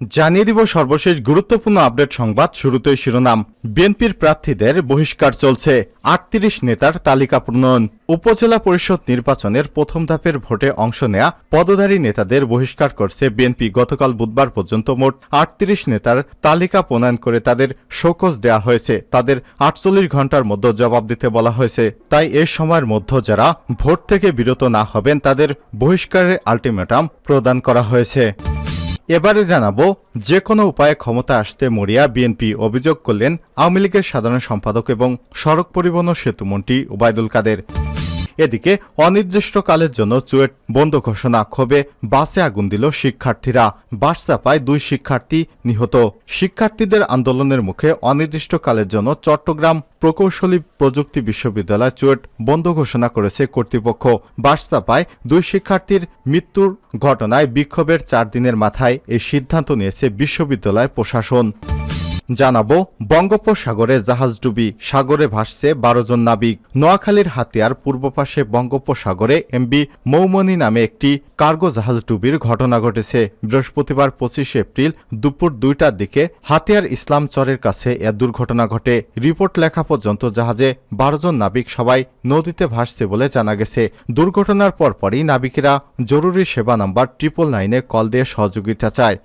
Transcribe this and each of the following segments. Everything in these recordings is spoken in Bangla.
জানিয়ে দিব সর্বশেষ গুরুত্বপূর্ণ আপডেট সংবাদ শুরুতেই শিরোনাম। বিএনপির প্রার্থীদের বহিষ্কার চলছে। আটত্রিশ নেতার তালিকা প্রণয়ন। উপজেলা পরিষদ নির্বাচনের প্রথম ধাপের ভোটে অংশ নেয়া পদধারী নেতাদের বহিষ্কার করছে বিএনপি। গতকাল বুধবার পর্যন্ত মোট আটত্রিশ নেতার তালিকা প্রণয়ন করে তাদের শোকজ দেয়া হয়েছে। তাদের আটচল্লিশ ঘণ্টার মধ্যে জবাব দিতে বলা হয়েছে। তাই এ সময়ের মধ্যে যারা ভোট থেকে বিরত না হবেন, তাদের বহিষ্কারের আলটিমেটাম প্রদান করা হয়েছে। এবারে জানাব যে কোনো উপায়ে ক্ষমতা আসতে মরিয়া বিএনপি অভিযোগ করলেন আওয়ামী লীগের সাধারণ সম্পাদক এবং সড়ক পরিবহন সেতুমন্ত্রী ওবায়দুল কাদের। এদিকে অনির্দিষ্টকালের জন্য চুয়েট বন্ধ ঘোষণা ক্ষোভে বাসে আগুন দিল শিক্ষার্থীরা। বাস চাপায় দুই শিক্ষার্থী নিহত। শিক্ষার্থীদের আন্দোলনের মুখে অনির্দিষ্টকালের জন্য চট্টগ্রাম প্রকৌশলী প্রযুক্তি বিশ্ববিদ্যালয় চুয়েট বন্ধ ঘোষণা করেছে কর্তৃপক্ষ। বাস চাপায় দুই শিক্ষার্থীর মৃত্যুর ঘটনায় বিক্ষোভের চার দিনের মাথায় এই সিদ্ধান্ত নিয়েছে বিশ্ববিদ্যালয় প্রশাসন। জানাব, বঙ্গোপসাগরে জাহাজডুবি সাগরে ভাসছে বারো জন নাবিক। নোয়াখালীর হাতিয়ার পূর্ব পাশে বঙ্গোপসাগরে এমবি মৌমনি নামে একটি কার্গো জাহাজডুবির ঘটনা ঘটেছে। বৃহস্পতিবার পঁচিশে এপ্রিল দুপুর দুইটার দিকে হাতিয়ার ইসলাম চরের কাছে এ দুর্ঘটনা ঘটে। রিপোর্ট লেখা পর্যন্ত জাহাজে বারো জন নাবিক সবাই নদীতে ভাসছে বলে জানা গেছে। দুর্ঘটনার পরপরই নাবিকেরা জরুরি সেবা নাম্বার ট্রিপল নাইনে কল দিয়ে সহযোগিতা চায়।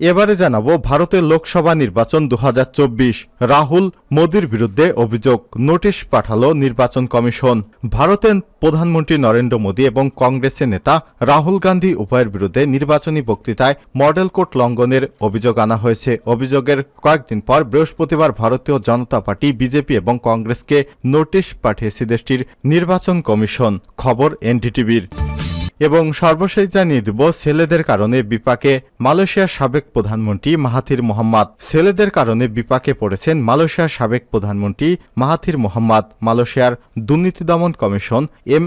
এবারে জানাব ভারতের লোকসভা নির্বাচন দু হাজার চব্বিশ। রাহুল মোদির বিরুদ্ধে অভিযোগ। নোটিশ পাঠালো নির্বাচন কমিশন। ভারতের প্রধানমন্ত্রী নরেন্দ্র মোদী এবং কংগ্রেসের নেতা রাহুল গান্ধী উভয়ের বিরুদ্ধে নির্বাচনী বক্তৃতায় মডেল কোর্ট লঙ্ঘনের অভিযোগ আনা হয়েছে। অভিযোগের কয়েকদিন পর বৃহস্পতিবার ভারতীয় জনতা পার্টি, বিজেপি এবং কংগ্রেসকে নোটিশ পাঠিয়েছে দেশটির নির্বাচন কমিশন। খবর এনডিটিভির। এবং সর্বশেষ জানিয়ে দিব ছেলেদের কারণে বিপাকে মালয়েশিয়ার সাবেক প্রধানমন্ত্রী মাহাথির মোহাম্মদ। ছেলেদের কারণে বিপাকে পড়েছেন মালয়েশিয়ার সাবেক প্রধানমন্ত্রী মাহাথির মোহাম্মদ। মালয়েশিয়ার দুর্নীতি দমন কমিশন এম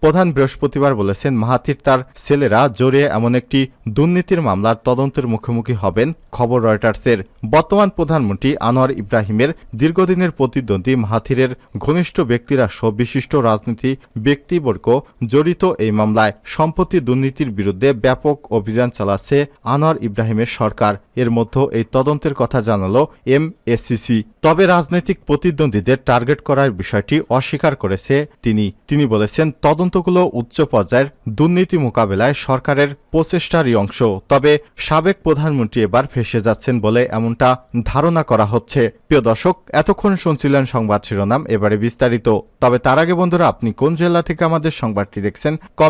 প্রধান বৃহস্পতিবার বলেছেন মাহাথির তার ছেলেরা জড়িয়ে এমন একটি দুর্নীতির মামলার তদন্তের মুখোমুখি হবেন, খবর রয়টার্সের। বর্তমান প্রধানমন্ত্রী আনোয়ার ইব্রাহিমের দীর্ঘদিনের প্রতিদ্বন্দ্বী মাহাথিরের ঘনিষ্ঠ ব্যক্তিরা সব বিশিষ্ট রাজনীতি, ব্যক্তিবর্গ, জড়িত এই মামলায় সম্পত্তি দুর্নীতির বিরুদ্ধে ব্যাপক অভিযান চালাচ্ছে আনোয়ার ইব্রাহিমের সরকার। এর মধ্যে এই তদন্তের কথা জানালো এম তবে রাজনৈতিক প্রতিদ্বন্দ্বীদের টার্গেট করার বিষয়টি অস্বীকার করেছে তিনি। তিনি বলেছেন, তদন্তগুলো উচ্চ পর্যায়ের দুর্নীতি মোকাবেলায় সরকারের প্রচেষ্টারই অংশ। তবে সাবেক প্রধানমন্ত্রী এবার ফেসে যাচ্ছেন বলে এমনটা ধারণা করা হচ্ছে। প্রিয় দর্শক, এতক্ষণ শুনছিলেন সংবাদ শিরোনাম, এবারে বিস্তারিত। তবে তার আগে বন্ধুরা, আপনি কোন জেলা থেকে আমাদের সংবাদটি দেখছেন? কমেন্ট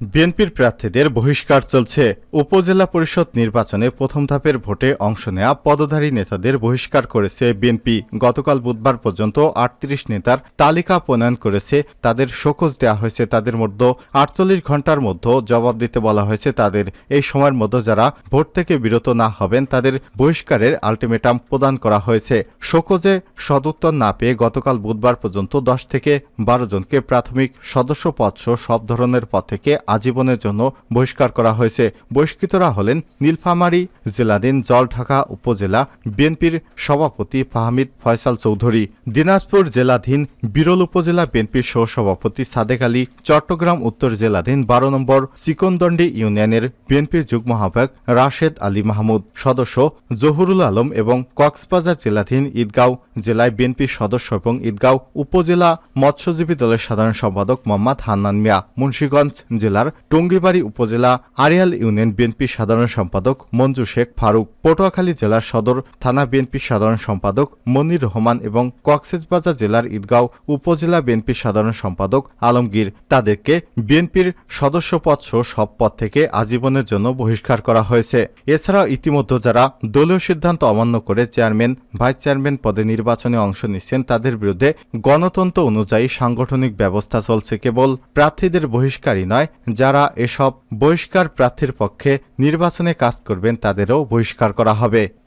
বিএনপির প্রার্থীদের বহিষ্কার চলছে। উপজেলা পরিষদ নির্বাচনে প্রথম ধাপের ভোটে অংশ নেয়া পদধারী নেতাদের বহিষ্কার করেছে বিএনপি। গতকাল বুধবার পর্যন্ত আটত্রিশ নেতার তালিকা প্রণয়ন করেছে। তাদের শোকজ দেওয়া হয়েছে তাদের মধ্যে আটচল্লিশ ঘণ্টার মধ্যে জবাব দিতে বলা হয়েছে তাদের। এই সময়ের মধ্যে যারা ভোট থেকে বিরত না হবেন, তাদের বহিষ্কারের আলটিমেটাম প্রদান করা হয়েছে। শোকজে সদুত্তর না পেয়ে গতকাল বুধবার পর্যন্ত দশ থেকে বারো জনকে প্রাথমিক সদস্য পদসহ সব ধরনের পদ থেকে আজীবনের জন্য বহিষ্কার করা হয়েছে। বহিষ্কৃতরা হলেন নীলফামারী জেলাধীন জলঢাকা উপজেলা বিএনপির সভাপতি ফাহমিদ ফয়সাল চৌধুরী, দিনাজপুর জেলাধীন বিরল উপজেলা বিএনপির সহসভাপতি সাদেক আলী, চট্টগ্রাম উত্তর জেলাধীন বারো নম্বর সিকন্দন্ডি ইউনিয়নের বিএনপির যুগ্ম আহ্বায়ক রাশেদ আলী মাহমুদ, সদস্য জহুরুল আলম এবং কক্সবাজার জেলাধীন ঈদগাঁও জেলায় বিএনপির সদস্য এবং ঈদগাঁও উপজেলা মৎস্যজীবী দলের সাধারণ সম্পাদক মোহাম্মদ হান্নান মিয়া, মুন্সীগঞ্জ জেলার টঙ্গিবাড়ি উপজেলা আরিয়াল ইউনিয়ন বিএনপির সাধারণ সম্পাদক মঞ্জু শেখ ফারুক, পটুয়াখালী জেলার সদর থানা বিএনপির সাধারণ সম্পাদক মনির রহমান এবং কক্সবাজার জেলার ঈদগাঁও উপজেলা বিএনপির সাধারণ সম্পাদক আলমগীর। তাদেরকে বিএনপির সদস্যপদ সহ সব পদ থেকে আজীবনের জন্য বহিষ্কার করা হয়েছে। এছাড়াও ইতিমধ্যে যারা দলীয় সিদ্ধান্ত অমান্য করে চেয়ারম্যান, ভাইস চেয়ারম্যান পদে নির্বাচনে অংশ নিচ্ছেন, তাদের বিরুদ্ধে গণতন্ত্র অনুযায়ী সাংগঠনিক ব্যবস্থা চলছে। কেবল প্রার্থীদের বহিষ্কারই নয় যারা এসব বহিষ্কার প্রার্থীর পক্ষে নির্বাচনে কাজ করবেন তাদেরও বহিষ্কার করা হবে।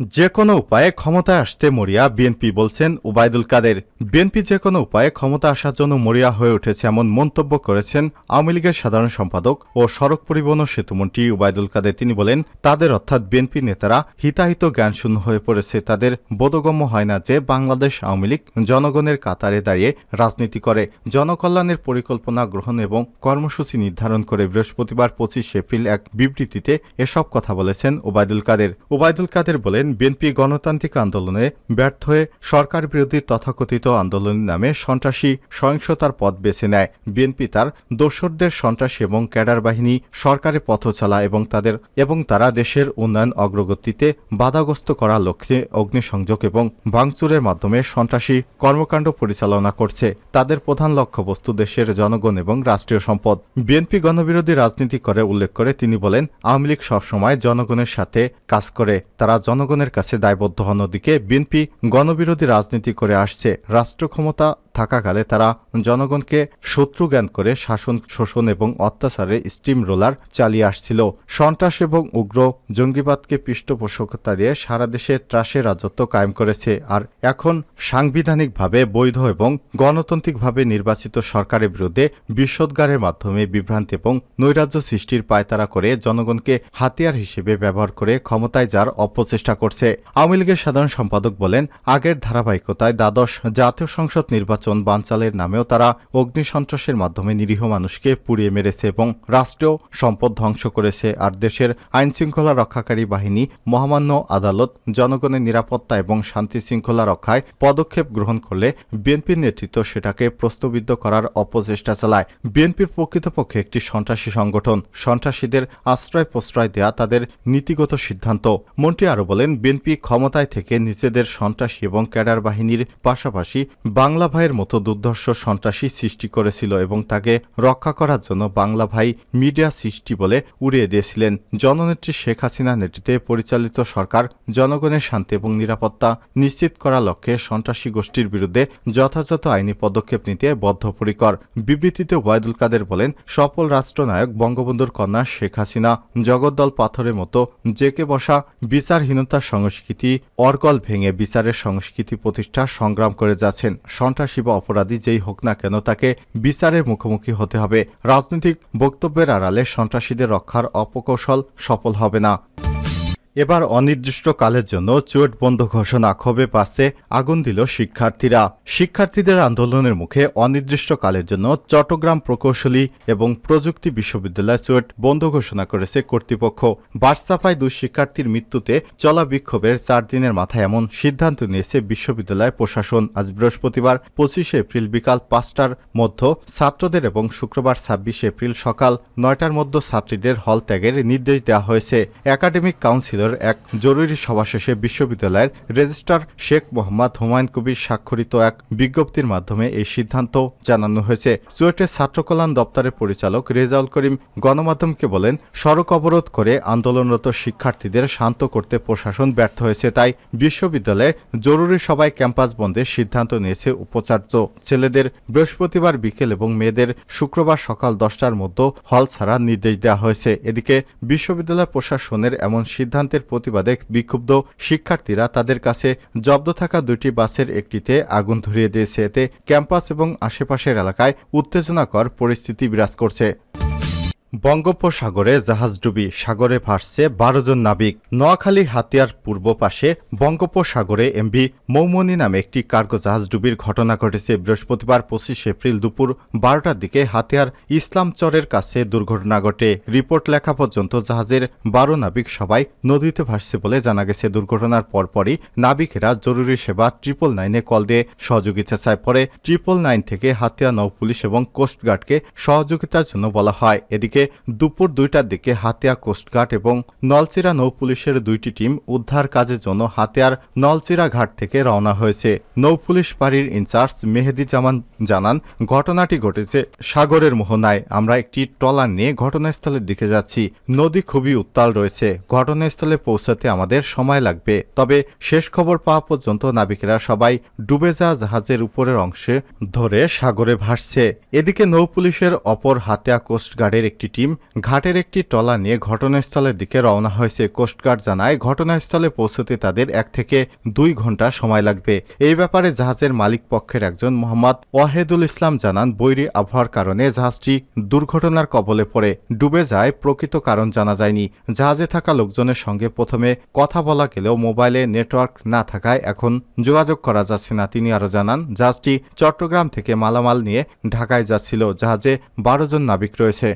যে কোনো উপায়ে ক্ষমতায় আসতে মরিয়া বিএনপি বলছেন উবায়দুল কাদের। বিএনপি যে কোনো উপায়ে ক্ষমতা আসার জন্য মরিয়া হয়ে উঠেছে এমন মন্তব্য করেছেন আওয়ামী লীগের সাধারণ সম্পাদক ও সড়ক পরিবহন সেতুমন্ত্রী উবায়দুল কাদের। তিনি বলেন, তাদের অর্থাৎ বিএনপি নেতারা হিতাহিত জ্ঞানশূন্য হয়ে পড়েছে। তাদের বোধগম্য হয় না যে বাংলাদেশ আওয়ামী লীগ জনগণের কাতারে দাঁড়িয়ে রাজনীতি করে। জনকল্যাণের পরিকল্পনা গ্রহণ এবং কর্মসূচি নির্ধারণ করে বৃহস্পতিবার পঁচিশ এপ্রিল এক বিবৃতিতে এসব কথা বলেছেন ওবায়দুল কাদের। ওবায়দুল কাদের বলেন বিএনপি গণতান্ত্রিক আন্দোলনে ব্যর্থ হয়ে সরকার বিরোধী তথাকথিত আন্দোলনের নামে সন্ত্রাসী সহিংসতার পথ বেছে নেয়। বিএনপি তার দোসরদের সন্ত্রাসী এবং ক্যাডার বাহিনী সরকারের পথ চলা এবং তাদের এবং তারা দেশের উন্নয়ন অগ্রগতিতে বাধাগ্রস্ত করার লক্ষ্যে অগ্নিসংযোগ এবং ভাঙচুরের মাধ্যমে সন্ত্রাসী কর্মকাণ্ড পরিচালনা করছে। তাদের প্রধান লক্ষ্যবস্তু দেশের জনগণ এবং রাষ্ট্রীয় সম্পদ। বিএনপি গণবিরোধী রাজনীতি করে উল্লেখ করে তিনি বলেন, আওয়ামী লীগ সবসময় জনগণের সাথে কাজ করে। তারা জনগণের কাছে দায়বদ্ধ হন দিকে বিএনপি গণবিরোধী রাজনীতি করে আসছে। রাষ্ট্র ক্ষমতা থাকাকালে তারা জনগণকে শত্রু জ্ঞান করে শাসন, শোষণ এবং অত্যাচারে স্টিম রোলার চালিয়ে আসছিল। সন্ত্রাস এবং উগ্র জঙ্গিবাদকে পৃষ্ঠপোষকতা দিয়ে সারা দেশে ত্রাসের রাজত্ব কায়েম করেছে। আর এখন সাংবিধানিকভাবে বৈধ এবং গণতান্ত্রিকভাবে নির্বাচিত সরকারের বিরুদ্ধে বিশ্বদ্গারের মাধ্যমে বিভ্রান্তি এবং নৈরাজ্য সৃষ্টির পায়তারা করে জনগণকে হাতিয়ার হিসেবে ব্যবহার করে ক্ষমতায় যার অপচেষ্টা করছে। আওয়ামী লীগের সাধারণ সম্পাদক বলেন, আগের ধারাবাহিকতায় দ্বাদশ জাতীয় সংসদ নির্বাচন বানচালের নামেও তারা অগ্নিসন্ত্রাসের মাধ্যমে নিরীহ মানুষকে পুড়িয়ে মেরেছে এবং রাষ্ট্রীয় সম্পদ ধ্বংস করেছে। আর দেশের আইনশৃঙ্খলা রক্ষাকারী বাহিনী মহামান্য আদালত, জনগণের নিরাপত্তা এবং শান্তি শৃঙ্খলা রক্ষায় পদক্ষেপ গ্রহণ করলে বিএনপির নেতৃত্ব সেটাকে প্রশ্নবিদ্ধ করার অপচেষ্টা চালায়। বিএনপির প্রকৃতপক্ষে একটি সন্ত্রাসী সংগঠন। সন্ত্রাসীদের আশ্রয় প্রশ্রয় দেয়া তাদের নীতিগত সিদ্ধান্ত। মন্ত্রী আরও বলেন, বিএনপি ক্ষমতায় থেকে নিজেদের সন্ত্রাসী এবং ক্যাডার বাহিনীর পাশাপাশি বাংলা ভাইয়ের মতো দুর্ধর্ষ সন্ত্রাসী সৃষ্টি করেছিল এবং তাকে রক্ষা করার জন্য বাংলা ভাই মিডিয়া সৃষ্টি বলে উড়িয়ে দিয়েছিলেন। জননেত্রী শেখ হাসিনা নেতৃত্বে পরিচালিত সরকার জনগণের শান্তি এবং নিরাপত্তা নিশ্চিত করার লক্ষ্যে সন্ত্রাসী গোষ্ঠীর বিরুদ্ধে যথাযথ আইনি পদক্ষেপ নিতে বদ্ধপরিকর। বিবৃতিতে ওয়াইদুল কাদের বলেন, সফল রাষ্ট্রনায়ক বঙ্গবন্ধুর কন্যা শেখ হাসিনা জগদ্দল পাথরের মতো জেকে বসা বিচারহীনতার সংস্কৃতি অর্গল ভেঙে বিচারের সংস্কৃতি প্রতিষ্ঠা সংগ্রাম করে যাচ্ছেন। সন্ত্রাসী বা অপরাধী, যেই হোক না কেন তাকে বিচারের মুখোমুখি হতে হবে। রাজনৈতিক বক্তব্যের আড়ালে সন্ত্রাসীদের রক্ষার অপকৌশল সফল হবে না। এবার অনির্দিষ্টকালের জন্য চুয়েট বন্ধ ঘোষণা ক্ষোভে পাশে আগুন দিল শিক্ষার্থীরা। শিক্ষার্থীদের আন্দোলনের মুখে অনির্দিষ্টকালের জন্য চট্টগ্রাম প্রকৌশলী এবং প্রযুক্তি বিশ্ববিদ্যালয় চুয়েট বন্ধ ঘোষণা করেছে কর্তৃপক্ষ। বার্সাফায় দুই শিক্ষার্থীর মৃত্যুতে চলা বিক্ষোভের চার দিনের মাথায় এমন সিদ্ধান্ত নিয়েছে বিশ্ববিদ্যালয় প্রশাসন। আজ বৃহস্পতিবার পঁচিশে এপ্রিল বিকাল পাঁচটার মধ্য ছাত্রদের এবং শুক্রবার ছাব্বিশে এপ্রিল সকাল নয়টার মধ্য ছাত্রীদের হল ত্যাগের নির্দেশ দেওয়া হয়েছে। একাডেমিক কাউন্সিল কাউন্সিলের এক জরুরি সভা শেষে বিশ্ববিদ্যালয়ের রেজিস্ট্রার শেখ মোহাম্মদ হুমায়ুন কবির স্বাক্ষরিত এক বিজ্ঞপ্তির মাধ্যমে এই সিদ্ধান্ত জানানো হয়েছে। চুয়েটের ছাত্রকল্যাণ দপ্তরের পরিচালক রেজাউল করিম গণমাধ্যমকে বলেন, সড়ক অবরোধ করে আন্দোলনরত শিক্ষার্থীদের শান্ত করতে প্রশাসন ব্যর্থ হয়েছে, তাই বিশ্ববিদ্যালয়ে জরুরি সভায় ক্যাম্পাস বন্ধের সিদ্ধান্ত নিয়েছে উপাচার্য। ছেলেদের বৃহস্পতিবার বিকেল এবং মেয়েদের শুক্রবার সকাল দশটার মধ্যে হল ছাড়ার নির্দেশ দেওয়া হয়েছে। এদিকে বিশ্ববিদ্যালয় প্রশাসনের এমন সিদ্ধান্তের প্রতিবাদে বিক্ষুব্ধ শিক্ষার্থীরা তাদের কাছে জব্দ থাকা দুটি বাসের একটিতে আগুন ধরিয়ে দিয়েছে। এতে ক্যাম্পাস এবং আশেপাশের এলাকায় উত্তেজনাকর পরিস্থিতি বিরাজ করছে। বঙ্গোপসাগরে জাহাজডুবি সাগরে ভাসছে বারো জন নাবিক। নোয়াখালী হাতিয়ার পূর্ব পাশে বঙ্গোপসাগরে এমভি মৌমনি নামে একটি কার্গো জাহাজডুবির ঘটনা ঘটেছে বৃহস্পতিবার পঁচিশ এপ্রিল দুপুর বারোটার দিকে হাতিয়ার ইসলামচরের কাছে দুর্ঘটনা ঘটে। রিপোর্ট লেখা পর্যন্ত জাহাজের বারো নাবিক সবাই নদীতে ভাসছে বলে জানা গেছে। দুর্ঘটনার পরপরই নাবিকেরা জরুরি সেবা ট্রিপল নাইনে কল দিয়ে সহযোগিতা চায়। পরে ট্রিপল নাইন থেকে হাতিয়া নৌ পুলিশ এবং কোস্টগার্ডকে সহযোগিতার জন্য বলা হয়। এদিকে দুপুর দুইটার দিকে হাতিয়া কোস্টগার্ড এবং নলচিরা নৌ পুলিশের দুইটি টিম উদ্ধার কাজের জন্য হাতিয়ার নলচিরা ঘাট থেকে রওনা হয়েছে। নৌ পুলিশ পাড়ির ইনচার্জ মেহেদি জামান জানান, ঘটনাটি ঘটেছে সাগরের মোহনায়। আমরা একটি ট্রলার নিয়ে ঘটনাস্থলের দিকে যাচ্ছি। নদী খুবই উত্তাল রয়েছে। ঘটনাস্থলে পৌঁছাতে আমাদের সময় লাগবে। তবে শেষ খবর পাওয়া পর্যন্ত নাবিকেরা সবাই ডুবে যাওয়া জাহাজের উপরের অংশে ধরে সাগরে ভাসছে। এদিকে নৌ পুলিশের অপর হাতিয়া কোস্টগার্ডের একটি টিম ঘাটের একটি টলা নিয়ে ঘটনাস্থলের দিকে রওনা হয়েছে। কোস্টগার্ড জানায়, ঘটনাস্থলে পৌঁছতে তাদের এক থেকে দুই ঘণ্টা সময় লাগবে। এই ব্যাপারে জাহাজের মালিক পক্ষের একজন মোহাম্মদ ওয়াহেদুল ইসলাম জানান, বৈরী আবহাওয়ার কারণে জাহাজটি দুর্ঘটনার কবলে পড়ে, ডুবে যায়, প্রকৃত কারণ জানা যায়নি। জাহাজে থাকা লোকজনের সঙ্গে প্রথমে কথা বলা গেলেও মোবাইলে নেটওয়ার্ক না থাকায় এখন যোগাযোগ করা যাচ্ছে না। তিনি আরও জানান, জাহাজটি চট্টগ্রাম থেকে মালামাল নিয়ে ঢাকায় যাচ্ছিল। জাহাজে বারো জন নাবিক রয়েছে।